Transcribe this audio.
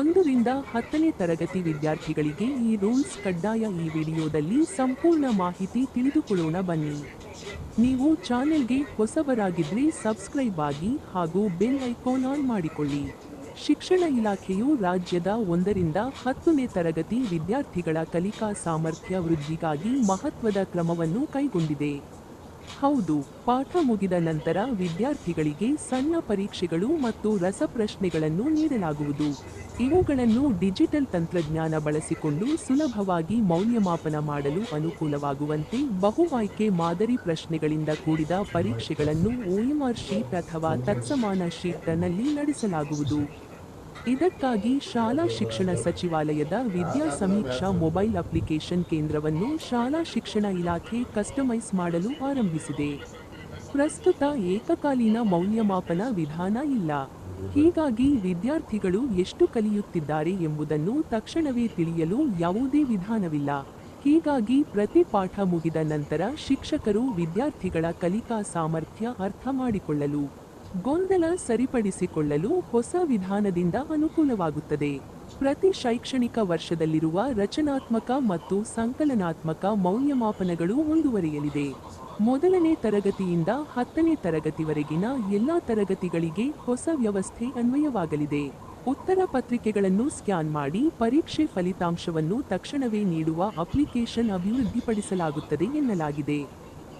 ಒಂದರಿಂದ ಹತ್ತನೇ ತರಗತಿ ವಿದ್ಯಾರ್ಥಿಗಳಿಗೆ ಈ ರೂಲ್ಸ್ ಕಡ್ಡಾಯ ಈ ವಿಡಿಯೋದಲ್ಲಿ ಸಂಪೂರ್ಣ ಮಾಹಿತಿ ತಿಳಿದುಕೊಳ್ಳೋಣ ಬನ್ನಿ. ನೀವು ಚಾನೆಲ್ಗೆ ಹೊಸಬರಾಗಿದ್ರೆ ಸಬ್ಸ್ಕ್ರೈಬ್ ಆಗಿ ಹಾಗೂ ಬೆಲ್ ಐಕಾನ್ ಆನ್ ಮಾಡಿಕೊಳ್ಳಿ. ಶಿಕ್ಷಣ ಇಲಾಖೆಯು ರಾಜ್ಯದ ಒಂದರಿಂದ ಹತ್ತನೇ ತರಗತಿ ವಿದ್ಯಾರ್ಥಿಗಳ ಕಲಿಕಾ ಸಾಮರ್ಥ್ಯ ವೃದ್ಧಿಗಾಗಿ ಮಹತ್ವದ ಕ್ರಮವನ್ನು ಕೈಗೊಂಡಿದೆ. ಹೌದು, ಪಾಠ ಮುಗಿದ ನಂತರ ವಿದ್ಯಾರ್ಥಿಗಳಿಗೆ ಸಣ್ಣ ಪರೀಕ್ಷೆಗಳು ಮತ್ತು ರಸಪ್ರಶ್ನೆಗಳನ್ನು ನೀಡಲಾಗುವುದು. ಇವುಗಳನ್ನು ಡಿಜಿಟಲ್ ತಂತ್ರಜ್ಞಾನ ಬಳಸಿಕೊಂಡು ಸುಲಭವಾಗಿ ಮೌಲ್ಯಮಾಪನ ಮಾಡಲು ಅನುಕೂಲವಾಗುವಂತೆ ಬಹು ಆಯ್ಕೆ ಮಾದರಿ ಪ್ರಶ್ನೆಗಳಿಂದ ಕೂಡಿದ ಪರೀಕ್ಷೆಗಳನ್ನು ಓಎಂಆರ್ ಶೀಟ್ ಅಥವಾ ತತ್ಸಮಾನ ಶೀಟ್ನಲ್ಲಿ ನಡೆಸಲಾಗುವುದು. ಇದಕ್ಕಾಗಿ ಶಾಲಾ ಶಿಕ್ಷಣ ಸಚಿವಾಲಯದ ವಿದ್ಯಾ ಸಮೀಕ್ಷಾ ಮೊಬೈಲ್ ಅಪ್ಲಿಕೇಶನ್ ಕೇಂದ್ರವನ್ನು ಶಾಲಾ ಶಿಕ್ಷಣ ಇಲಾಖೆ ಕಸ್ಟಮೈಸ್ ಮಾಡಲು ಆರಂಭಿಸಿದೆ. ಪ್ರಸ್ತುತ ಏಕಕಾಲೀನ ಮೌಲ್ಯಮಾಪನ ವಿಧಾನ ಇಲ್ಲ. ಹೀಗಾಗಿ ವಿದ್ಯಾರ್ಥಿಗಳು ಎಷ್ಟು ಕಲಿಯುತ್ತಿದ್ದಾರೆ ಎಂಬುದನ್ನು ತಕ್ಷಣವೇ ತಿಳಿಯಲು ಯಾವುದೇ ವಿಧಾನವಿಲ್ಲ. ಹೀಗಾಗಿ ಪ್ರತಿ ಪಾಠ ಮುಗಿದ ನಂತರ ಶಿಕ್ಷಕರು ವಿದ್ಯಾರ್ಥಿಗಳ ಕಲಿಕಾ ಸಾಮರ್ಥ್ಯ ಅರ್ಥ ಮಾಡಿಕೊಳ್ಳಲು ಗೊಂದಲ ಸರಿಪಡಿಸಿಕೊಳ್ಳಲು ಹೊಸ ವಿಧಾನದಿಂದ ಅನುಕೂಲವಾಗುತ್ತದೆ. ಪ್ರತಿ ಶೈಕ್ಷಣಿಕ ವರ್ಷದಲ್ಲಿರುವ ರಚನಾತ್ಮಕ ಮತ್ತು ಸಂಕಲನಾತ್ಮಕ ಮೌಲ್ಯಮಾಪನಗಳು ಮುಂದುವರಿಯಲಿದೆ. ಮೊದಲನೇ ತರಗತಿಯಿಂದ ಹತ್ತನೇ ತರಗತಿವರೆಗಿನ ಎಲ್ಲಾ ತರಗತಿಗಳಿಗೆ ಹೊಸ ವ್ಯವಸ್ಥೆ ಅನ್ವಯವಾಗಲಿದೆ. ಉತ್ತರ ಪತ್ರಿಕೆಗಳನ್ನು ಸ್ಕ್ಯಾನ್ ಮಾಡಿ ಪರೀಕ್ಷೆ ಫಲಿತಾಂಶವನ್ನು ತಕ್ಷಣವೇ ನೀಡುವ ಅಪ್ಲಿಕೇಶನ್ ಅಭಿವೃದ್ಧಿಪಡಿಸಲಾಗುತ್ತದೆ ಎನ್ನಲಾಗಿದೆ.